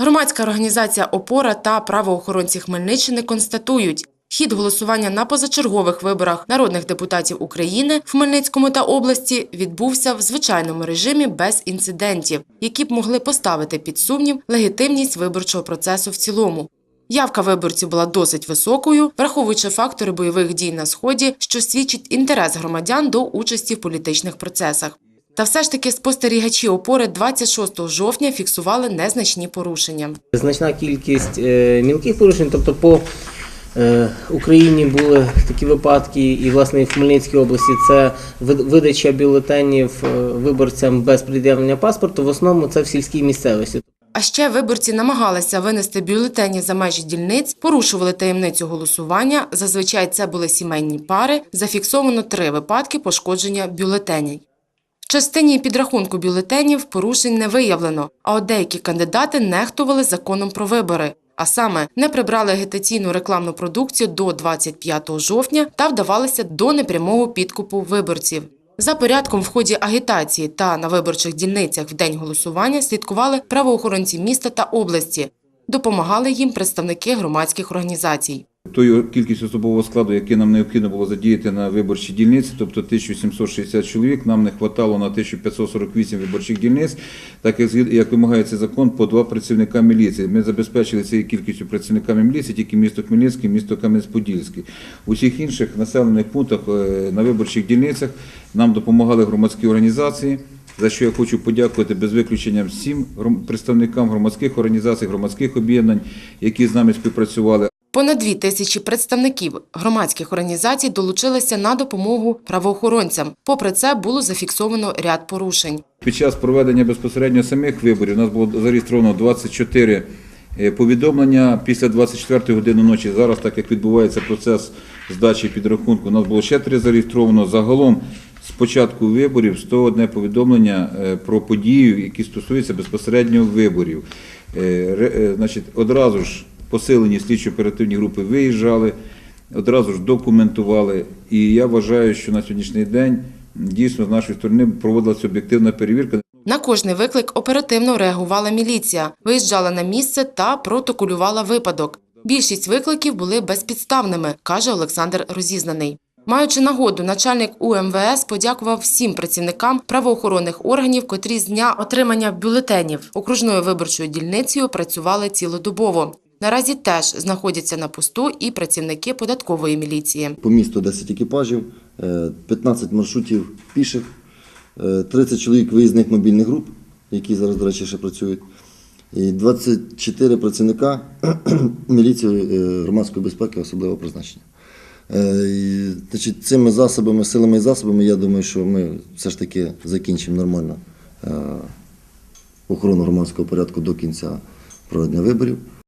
Громадська організація Опора та правоохоронці Хмельниччини констатують, хід голосування на позачергових виборах народних депутатів України в Хмельницькому та області відбувся в звичайному режимі без інцидентів, які б могли поставити під сумнів легітимність виборчого процесу в цілому. Явка виборців була досить високою, враховуючи фактори бойових дій на сході, що свідчить інтерес громадян до участі в політичних процесах. Та все ж таки спостерігачі опори 26 жовтня фіксували незначні порушення. Значна кількість е, мілких порушень, тобто по е, Україні були такі випадки, і власне і в Хмельницькій області це видача бюлетенів е, виборцям без пред'явлення паспорту. В основному це в сільській місцевості. А ще виборці намагалися винести бюлетені за межі дільниць, порушували таємницю голосування. Зазвичай це були сімейні пари. Зафіксовано три випадки пошкодження бюлетенів. Частині підрахунку бюлетенів порушень не виявлено, а от деякі кандидати нехтували законом про вибори. А саме не прибрали агітаційну рекламну продукцію до 25 жовтня та вдавалися до непрямого підкупу виборців. За порядком в ході агітації та на виборчих дільницях в день голосування слідкували правоохоронці міста та області. Допомагали їм представники громадських організацій. Тою кількість особового складу, який нам необхідно було задіяти на виборчі дільниці, тобто 1760 чоловік, нам не хватало на 1548 виборчих дільниць, так як як вимагає цей закон, по два працівника міліції. Ми забезпечили цією кількістю працівниками міліції тільки місто Хмельницький, місто Кам'янець-Подільський. У всіх інших населених пунктах е, на виборчих дільницях нам допомагали громадські організації. За що я хочу подякувати без виключення всім представникам громадських організацій, громадських об'єднань, які з нами співпрацювали. Понад дві тисячі представників громадських організацій долучилися на допомогу правоохоронцям. Попри це було зафіксовано ряд порушень. Під час проведення безпосередньо самих виборів у нас було зареєстровано 24 е, повідомлення після 24 години ночі. Зараз, так як відбувається процес здачі підрахунку, у нас було ще три зареєстровано. Загалом з початку виборів 101 повідомлення е, про подію, які стосуються безпосередньо виборів. Е, Значить, одразу ж посилені слідчо-оперативні групи виїжджали, одразу ж документували. І я вважаю, що на сьогоднішній день дійсно з нашої сторони проводилася об'єктивна перевірка. На кожний виклик оперативно реагувала міліція, виїжджала на місце та протоколювала випадок. Більшість викликів були безпідставними, каже Олександр Розізнаний. Маючи нагоду, начальник УМВС подякував всім працівникам правоохоронних органів, котрі з дня отримання бюлетенів окружною виборчою дільницею працювали цілодобово. Наразі теж знаходяться на посту і працівники податкової міліції. По місту 10 екіпажів, е, 15 маршрутів піших, е, 30 чоловік виїзних мобільних груп, які зараз, до речі, ще працюють, і 24 працівника міліції е, громадської безпеки особливого призначення. Е, цими засобами, силами і засобами, я думаю, що ми все ж таки закінчимо нормально е, охорону громадського порядку до кінця проведення виборів.